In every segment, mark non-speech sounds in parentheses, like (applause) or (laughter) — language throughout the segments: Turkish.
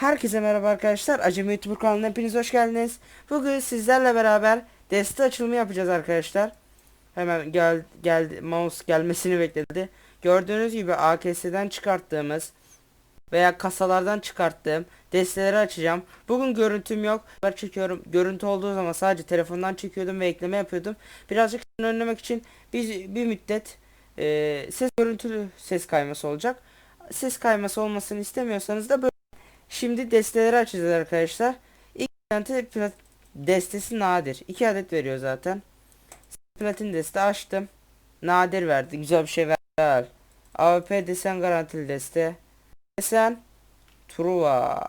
Herkese merhaba arkadaşlar. Acemi YouTuber kanalına hepiniz hoş geldiniz. Bugün sizlerle beraber deste açılımı yapacağız arkadaşlar. Hemen gel geldi mouse gelmesini bekledi. Gördüğünüz gibi AKS'den çıkarttığımız veya kasalardan çıkarttığım desteleri açacağım. Bugün görüntüm yok. Ben çekiyorum. Görüntü olduğu zaman sadece telefondan çekiyordum ve ekleme yapıyordum. Birazcık önlemek için bir, bir müddet e, ses görüntülü ses kayması olacak. Ses kayması olmasını istemiyorsanız da böyle Şimdi desteleri açacağız arkadaşlar. İlk eklenti plat destesi nadir. 2 adet veriyor zaten. Platin deste açtım. Nadir verdi. Güzel bir şey verdi. AWP desen garantili deste. Desen Truva.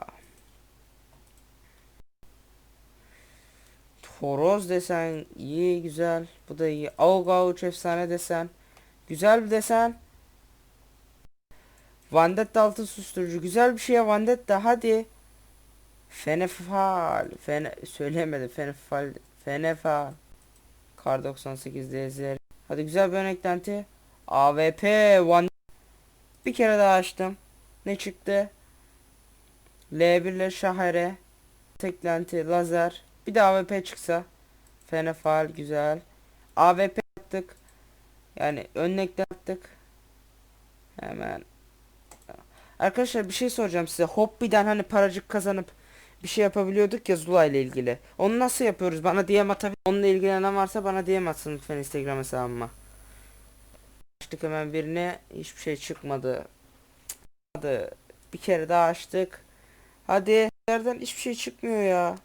Horoz desen iyi güzel. Bu da iyi. Auga uç efsane desen. Güzel bir desen. Vandetta altın susturucu. Güzel bir şeye Vandetta hadi. Fenefal. Fene söyleyemedim. Fenefal. Fenefal. Kar 98 DZ. Hadi güzel bir ön eklenti. AWP. Van bir kere daha açtım. Ne çıktı? L1 ile Şahere. Eklenti. Lazer. Bir de AWP çıksa. Fenefal. Güzel. AWP attık. Yani ön eklenti attık. Hemen Arkadaşlar bir şey soracağım size. Hobby'den hani paracık kazanıp bir şey yapabiliyorduk ya Zula ile ilgili. Onu nasıl yapıyoruz? Bana DM atabilir. Onunla ilgilenen varsa bana DM atsın lütfen Instagram hesabıma. Açtık hemen birine. Hiçbir şey çıkmadı. Hadi. Bir kere daha açtık. Hadi. Nereden hiçbir şey çıkmıyor ya.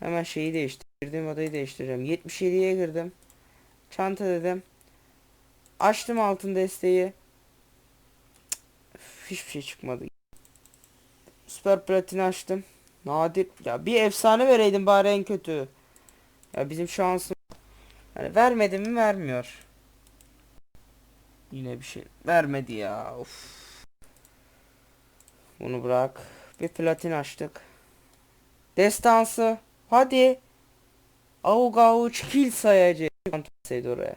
Hemen şeyi değiştirdim. Odayı değiştireceğim. 77'ye girdim. Çanta dedim. Açtım altın desteği. Hiçbir şey çıkmadı. Süper platin açtım. Nadir. Ya bir efsane vereydim bari en kötü. Ya bizim şansım. Yani vermedi mi vermiyor. Yine bir şey vermedi ya. Of. Bunu bırak. Bir platin açtık. Destansı. Hadi. Avuç avuç kill sayacı. Oraya.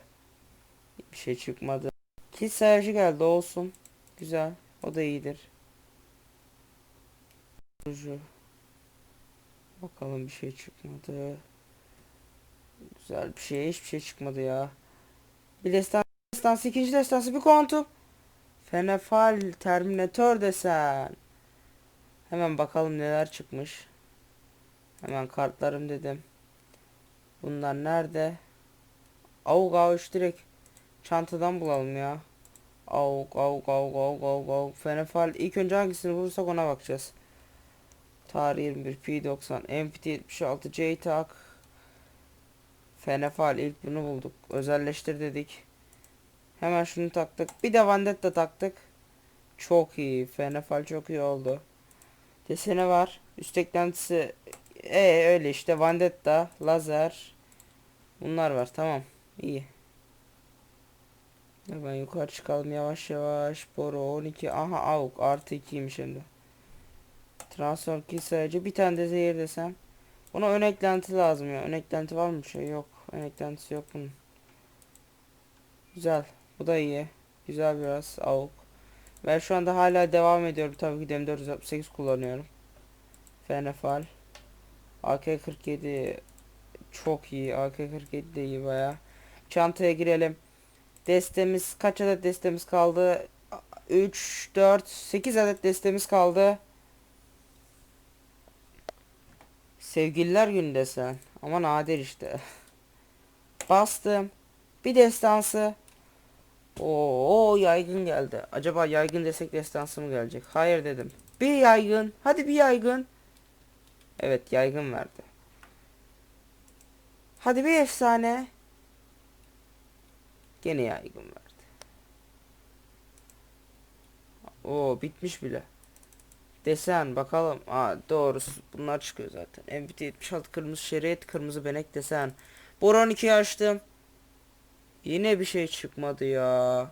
Bir şey çıkmadı. Kill sayacı geldi olsun. Güzel. O da iyidir. Ucu. Bakalım bir şey çıkmadı. Güzel bir şey. Hiçbir şey çıkmadı ya. Bir destan, destansı ikinci destansı bir kuantum. Fenefal Terminator desen. Hemen bakalım neler çıkmış. Hemen kartlarım dedim. Bunlar nerede? Avuk avuç direkt çantadan bulalım ya. Avuk avuk avuk avuk avuk avuk Fenefal ilk önce hangisini bulursak ona bakacağız. Tarih 21 P90 MPT 76 JTAC Fenefal ilk bunu bulduk. Özelleştir dedik. Hemen şunu taktık. Bir de Vandetta taktık. Çok iyi. Fenefal çok iyi oldu. Desene var. Üst eklentisi e öyle işte Vandetta, Lazer bunlar var. Tamam. İyi. Hemen yukarı çıkalım yavaş yavaş. Boru 12. Aha avuk artı 2'ymiş hem de. Transfer kill sayıcı. Bir tane de zehir desem. Buna ön eklenti lazım ya. Ön eklenti var mı şey? Yok. Ön eklentisi yok bunun. Güzel. Bu da iyi. Güzel biraz avuk. Ben şu anda hala devam ediyorum. Tabii ki de M468 kullanıyorum. Fenefal. AK-47 çok iyi. AK-47 de iyi baya. Çantaya girelim. Destemiz kaç adet destemiz kaldı? 3, 4, 8 adet destemiz kaldı. Sevgililer günü sen. Ama nadir işte. (laughs) Bastım. Bir destansı. Oo yaygın geldi. Acaba yaygın desek destansı mı gelecek? Hayır dedim. Bir yaygın. Hadi bir yaygın. Evet yaygın verdi. Hadi bir efsane. Gene yaygın verdi. Oo bitmiş bile. Desen bakalım. Aa doğrusu bunlar çıkıyor zaten. MBT 76 kırmızı şerit kırmızı benek desen. Boron 2 açtım. Yine bir şey çıkmadı ya.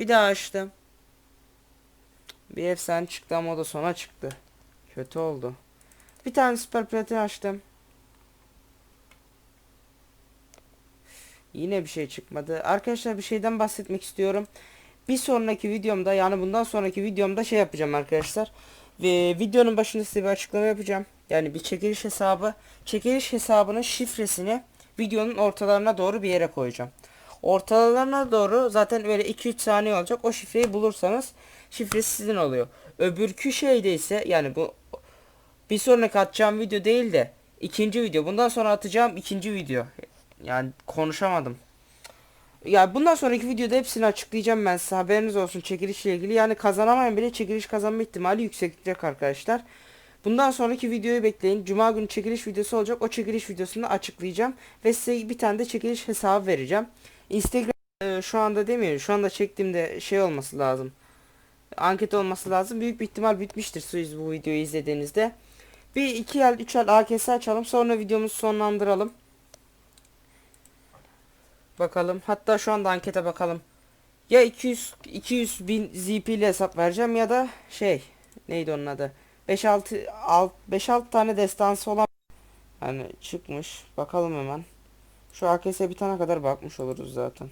Bir daha açtım. Bir efsane çıktı ama o da sona çıktı. Kötü oldu. Bir tane süper platin açtım. Yine bir şey çıkmadı. Arkadaşlar bir şeyden bahsetmek istiyorum. Bir sonraki videomda yani bundan sonraki videomda şey yapacağım arkadaşlar. Ve videonun başında size bir açıklama yapacağım. Yani bir çekiliş hesabı, çekiliş hesabının şifresini videonun ortalarına doğru bir yere koyacağım. Ortalarına doğru zaten böyle 2-3 saniye olacak. O şifreyi bulursanız şifresi sizin oluyor. Öbürkü şeyde ise yani bu bir sonraki atacağım video değil de ikinci video. Bundan sonra atacağım ikinci video. Yani konuşamadım. Ya bundan sonraki videoda hepsini açıklayacağım ben size haberiniz olsun çekilişle ilgili. Yani kazanamayan bile çekiliş kazanma ihtimali yükselecek arkadaşlar. Bundan sonraki videoyu bekleyin. Cuma günü çekiliş videosu olacak. O çekiliş videosunu açıklayacağım. Ve size bir tane de çekiliş hesabı vereceğim. Instagram e, şu anda demiyor. Şu anda çektiğimde şey olması lazım. Anket olması lazım. Büyük bir ihtimal bitmiştir siz bu videoyu izlediğinizde. Bir iki el üç el AKS açalım. Sonra videomuzu sonlandıralım. Bakalım. Hatta şu anda ankete bakalım. Ya 200 200 bin ZP ile hesap vereceğim ya da şey neydi onun adı? 5 6 5 6 tane destansı olan hani çıkmış. Bakalım hemen. Şu AKS bitene kadar bakmış oluruz zaten.